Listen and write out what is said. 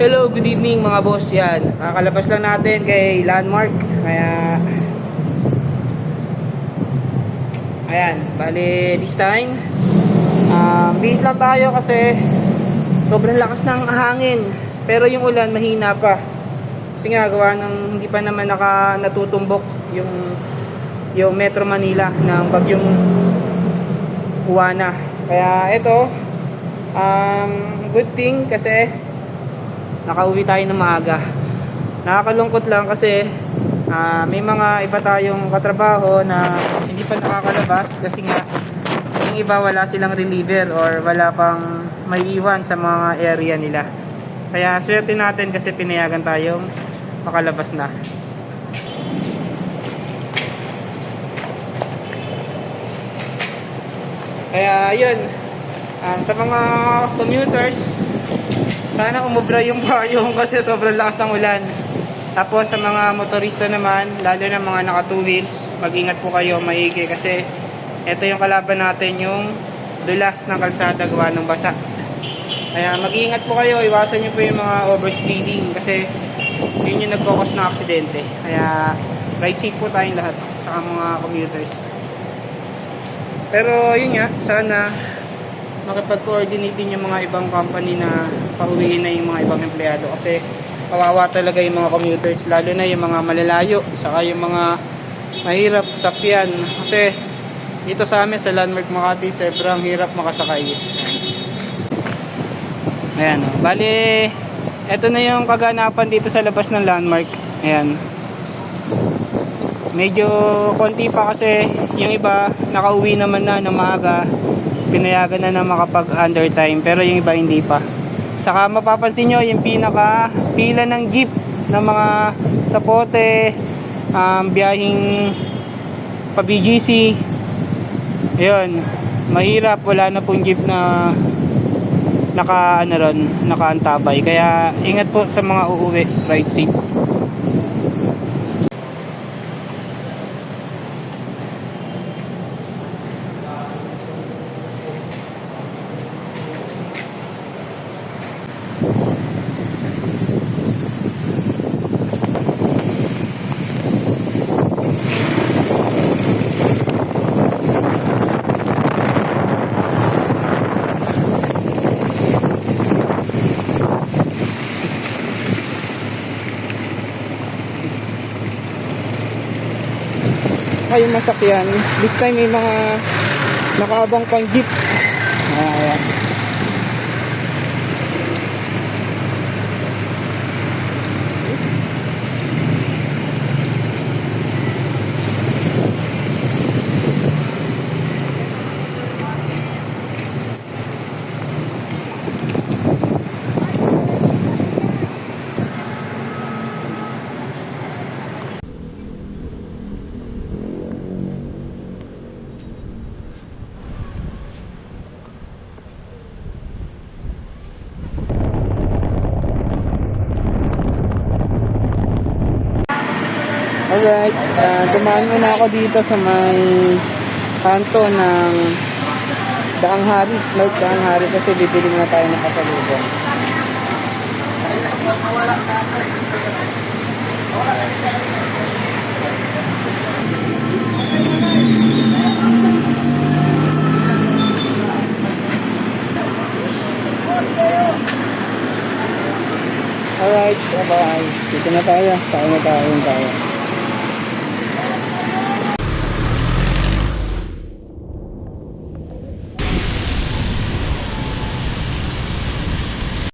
Hello, good evening mga boss yan. Kakalabas lang natin kay Landmark. Kaya Ayan, bali this time um, bihis lang tayo kasi sobrang lakas ng hangin. Pero yung ulan mahina pa. Kasi nga gawa ng hindi pa naman naka natutumbok yung yung Metro Manila ng bagyong Juana. Kaya ito um, good thing kasi nakauwi tayo ng maaga. Nakakalungkot lang kasi ah, may mga iba tayong katrabaho na hindi pa nakakalabas kasi nga yung iba wala silang reliever or wala pang may iwan sa mga area nila. Kaya swerte natin kasi pinayagan tayong makalabas na. Kaya yun, um, sa mga commuters, sana umubra yung payong kasi sobrang lakas ng ulan. Tapos sa mga motorista naman, lalo na mga naka two wheels, mag-ingat po kayo maigi kasi ito yung kalaban natin yung dulas ng kalsada gawa ng basa. Kaya mag-iingat po kayo, iwasan nyo po yung mga overspeeding kasi yun yung nagkakos ng aksidente. Kaya ride safe po tayong lahat sa mga commuters. Pero yun nga, sana makipag-coordinate din yung mga ibang company na pauwiin na yung mga ibang empleyado kasi kawawa talaga yung mga commuters lalo na yung mga malalayo saka yung mga mahirap sakyan. Kasi dito sa amin sa Landmark Makati sobrang hirap makasakay. Ayan o bali eto na yung kaganapan dito sa labas ng Landmark. Ayan. Medyo konti pa kasi yung iba nakauwi naman na ng maaga. Pinayagan na na makapag undertime pero yung iba hindi pa saka mapapansin nyo yung pinaka pila ng jeep ng mga sapote um, biyahing pa BGC yun mahirap wala na pong jeep na naka ano ron nakaantabay. Kaya ingat po sa mga uuwi ride safe ay masakyan. This time may mga nakaabang pang jeep. Ayan. Alright, uh, dumaan muna ako dito sa may kanto ng Daang Hari, Lord Daang Hari kasi bibili muna tayo ng kasalubong. Alright, bye-bye. Dito na tayo. Saan na tayo tayo.